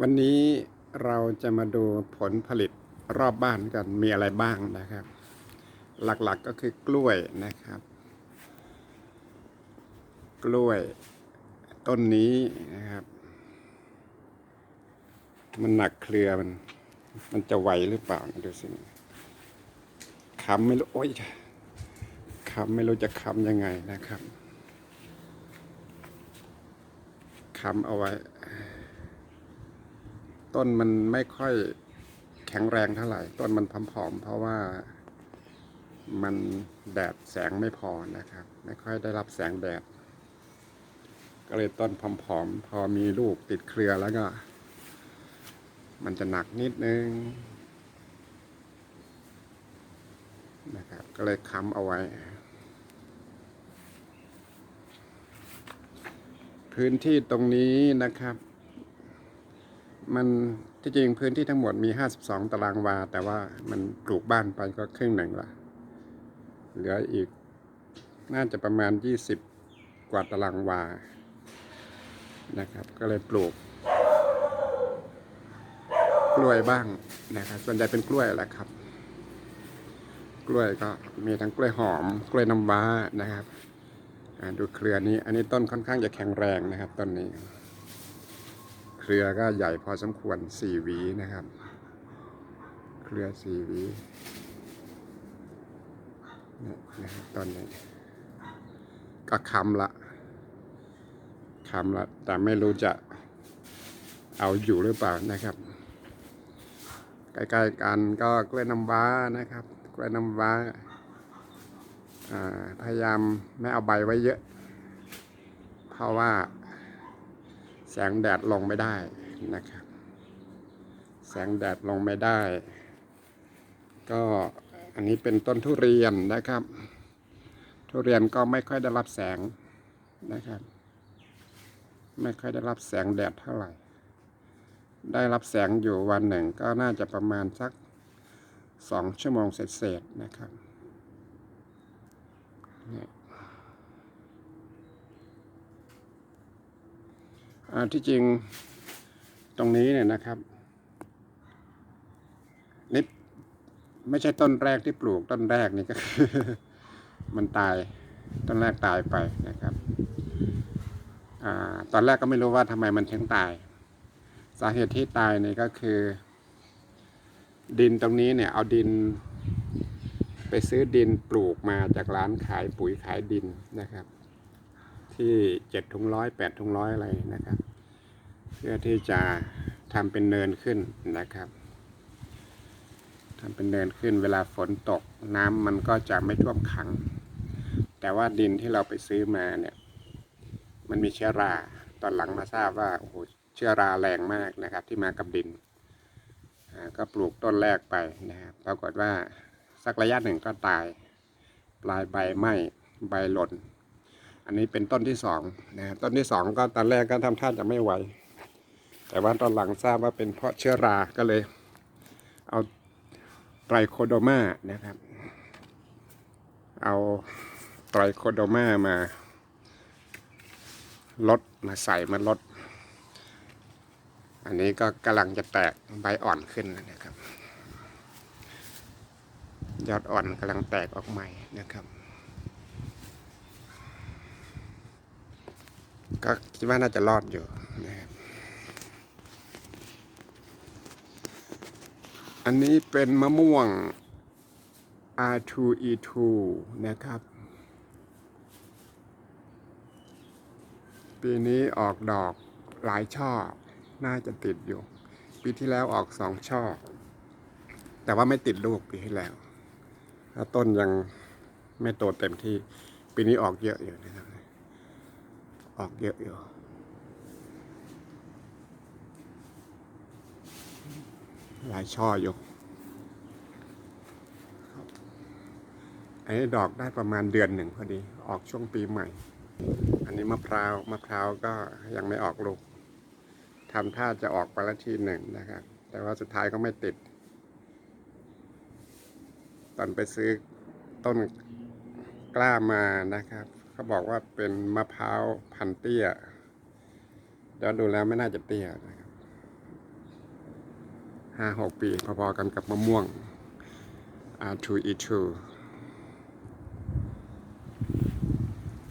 วันนี้เราจะมาดูผลผลิตรอบบ้านกันมีอะไรบ้างนะครับ หลักๆก็คือกล้วยนะครับ กล้วยต้นนี้นะครับ มันหนักเครือมัน มันจะไหวหรือเปล่าดูสิคำไม่รู้โอ้ยคำไม่รู้จะคำยังไงนะครับคำเอาไว้ ต้นมันไม่ค่อยแข็งแรงเท่าไหร่ ต้นมันผอมๆเพราะว่ามันแดดแสงไม่พอนะครับ ไม่ค่อยได้รับแสงแดด ก็เลยต้นผอมๆพอมีลูกติดเครือแล้วก็ มันจะหนักนิดนึงนะครับก็เลยค้ำเอาไว้ พื้นที่ตรงนี้นะครับ มันที่จริงพื้นที่ทั้งหมดมี 52 ตารางวา แต่ว่ามันปลูกบ้านไปก็ครึ่งหนึ่งละเหลืออีกน่าจะประมาณ 20 กว่าตารางวา นะครับ ก็เลยปลูก กล้วยบ้างนะครับ ส่วนใหญ่เป็นกล้วยแหละครับ กล้วยก็มีทั้งกล้วยหอม กล้วยน้ำว้านะครับดูเครือนี้ อันนี้ต้นค่อนข้างจะแข็งแรงนะครับต้นนี้ เครือก็ใหญ่พอสมควรสี่หวีนะครับ เครือสี่หวีนี่นะครับตอนนี้ ก็คำละคำละแต่ไม่รู้จะเอาอยู่หรือเปล่านะครับ ใกล้ๆกันก็กล้วยน้ำว้านะครับ กล้วยน้ำว้าอ่าพยายามไม่เอาใบไว้เยอะ เพราะว่า แสงแดดลงไม่ได้นะครับ แสงแดดลงไม่ได้ ก็อันนี้เป็นต้นทุเรียนนะครับ ทุเรียนก็ไม่ค่อยได้รับแสงนะครับ ไม่ค่อยได้รับแสงแดดเท่าไหร่ ได้รับแสงอยู่วันหนึ่งก็น่าจะประมาณสักสองชั่วโมงเศษๆนะครับเนี่ย อ่า ที่จริงตรงนี้เนี่ยนะครับนี่ไม่ใช่ต้นแรกที่ปลูกต้นแรกนี่ก็คือมันตายต้นแรกตายไปนะครับอตอนแรกก็ไม่รู้ว่าทำไมมันถึงตาย สาเหตุที่ตายนี่ก็คือ ดินตรงนี้เนี่ย เอาดิน ไปซื้อดินปลูกมาจากร้านขายปุ๋ยขายดินนะครับ ที่เจ็ดถุงร้อยแปดถุงร้อยอะไรนะครับ เพื่อที่จะทำเป็นเนินขึ้นนะครับทำเป็นเนินขึ้นเวลาฝนตกน้ำมันก็จะไม่ท่วมขัง แต่ว่าดินที่เราไปซื้อมาเนี่ยมันมีเชื้อราตอนหลังมาทราบว่าโอ้โหเชื้อราแรงมากนะครับ ที่มากับดินก็ปลูกต้นแรกไปนะครับปรากฏว่าสักระยะหนึ่งก็ตาย ปลายใบไหม้ใบหล่น อันนี้เป็นต้นที่สองนะต้นที่สองก็ตอนแรกก็ทำท่าจะไม่ไหว แต่ว่าตอนหลังทราบว่าเป็นเพราะเชื้อราก็เลย เอาไตรโคโดมานะครับ เอาไตรโคโดมามาลดมาใส่มาลด อันนี้ก็กำลังจะแตกใบอ่อนขึ้นนะครับ ยอดอ่อนกำลังแตกออกใหม่นะครับ ก็คิดว่าน่าจะรอดอยู่นะครับอันนี้เป็นมะม่วง R2E2 นะครับ ปีนี้ออกดอกหลายช่อ น่าจะติดอยู่ ปีที่แล้วออกสองช่อ แต่ว่าไม่ติดลูกปีที่แล้วแล้วต้นยังไม่โตเต็มที่ ปีนี้ออกเยอะอยู่นะครับ ออกเยอะอยู่หลายช่ออยู่ครับอันนี้ดอกได้ประมาณเดือนหนึ่งพอดี ออกช่วงปีใหม่ อันนี้มะพร้าวมะพร้าวก็ยังไม่ออกลูกทำท่าจะออกไปละทีหนึ่งนะครับ แต่ว่าสุดท้ายก็ไม่ติด ตอนไปซื้อต้นกล้ามานะครับ เขาบอกว่าเป็นมะพร้าวพันเตี้ยเดี๋ยวดูแล้วไม่น่าจะเตี้ยนะครับห้าหกปีพอๆกันกับมะม่วง R2E2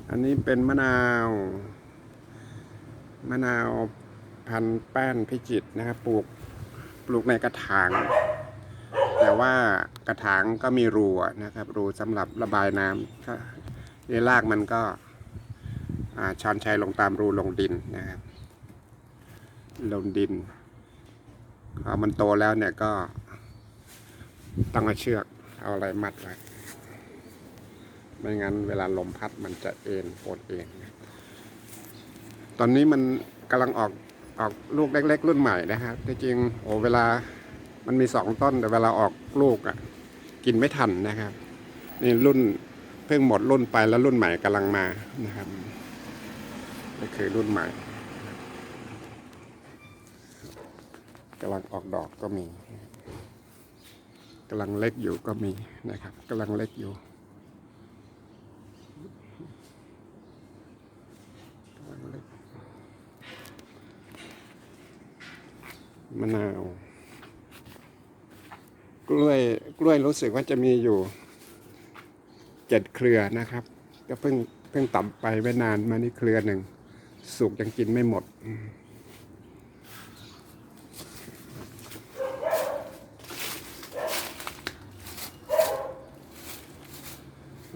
อันนี้เป็นมะนาว มะนาวพันแป้นพิจิตนะครับปลูกปลูกในกระถาง แต่ว่ากระถางก็มีรูนะครับ รูสำหรับระบายน้ำ นรากมันก็ชอนชัยลงตามรูลงดินนะครับลงดินพอมันโตแล้วเนี่ยก็ต้องเอาเชือกเอาอะไรมัดไว้ไม่งั้นเวลาลมพัดมันจะเอ็นโอนเองนตอนนี้มันกำลังออกออกลูกเล็ก ๆ รุ่นใหม่นะครับที่จริงโอ้เวลามันมีสองต้นแต่เวลาออกลูกอะกินไม่ทันนะครับ นี่รุ่น พิ่งหมดรุ่นไปแล้วรุ่นใหม่กำลังมานะครับนี่คือรุ่นใหม่กำลังออกดอกก็มีกำลังเล็กอยู่ก็มีนะครับกำลังเล็กอยู่มะนาวกล้วยกล้วยรู้สึกว่าจะมีอยู่ เจ็ดเครือนะครับ ก็เพิ่งเพิ่งตัดไปไม่นานมานี่เครือหนึ่ง สุกยังกินไม่หมด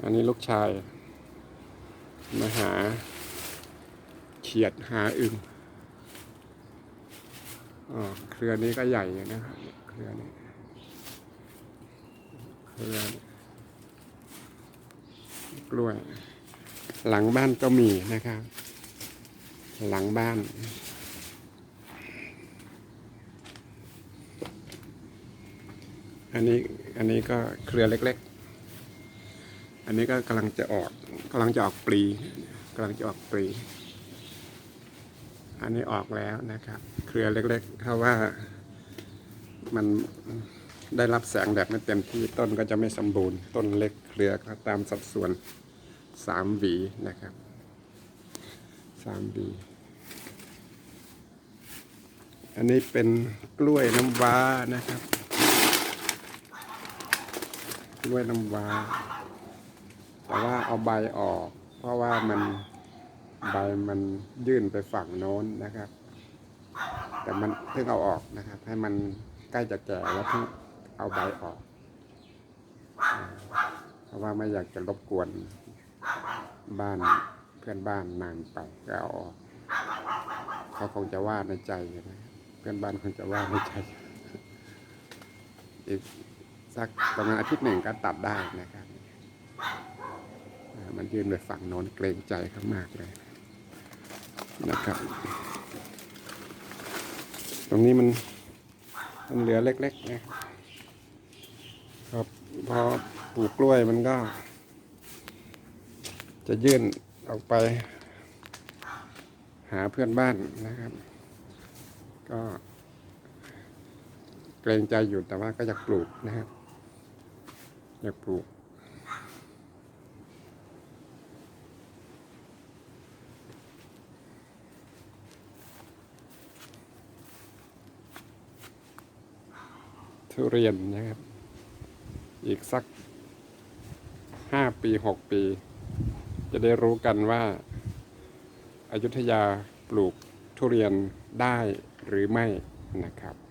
อันนี้ลูกชาย มาหาเขียดหาอึ่งอ๋อเครือนี้ก็ใหญ่อยู่นะครับเครือนี้เครือนี้ กล้วย หลังบ้านก็มีนะครับ หลังบ้านอันนี้อันนี้ก็เครือเล็ก ๆ อันนี้ก็กำลังจะออกกำลังจะออกปลีกำลังจะออกปลี อันนี้ออกแล้วนะครับ เครือเล็กๆถ้าะว่ามัน ได้รับแสงแดดไม่เต็มที่ต้นก็จะไม่สมบูรณ์ ต้นเล็กเครือก็ตามสัดส่วนสามหวีนะครับสามหวีอันนี้เป็นกล้วยน้ำว้านะครับ กล้วยน้ำว้า แต่ว่าเอาใบออก เพราะว่ามันใบมันยื่นไปฝั่งโน้นนะครับ แต่มันเพิ่งเอาออกนะครับ ให้มันใกล้จะแก่แล้วเพิ่ง เอาใบออกเพราะว่าไม่อยากจะรบกวนบ้านเพื่อนบ้านนานไปก็เอาออกเขาคงจะว่าในใจนะเพื่อนบ้านคงจะว่าในใจอีกสักประมาณอาทิตย์หนึ่งก็ตัดได้นะครับ มันยื่นไปฝั่งโน้นเกรงใจเขามากเลยนะครับ ตรงนี้มันมันเหลือเล็กๆนะ ครับพอปลูกกล้วยมันก็ จะยื่นออกไป หาเพื่อนบ้านนะครับ ก็เกรงใจอยู่แต่ว่าก็อยากปลูกนะครับ อยากปลูกทุเรียนนะครับ อีกสักห้าปีหกปี จะได้รู้กันว่าอายุทยาปลูกทุเรียนได้หรือไม่นะครับ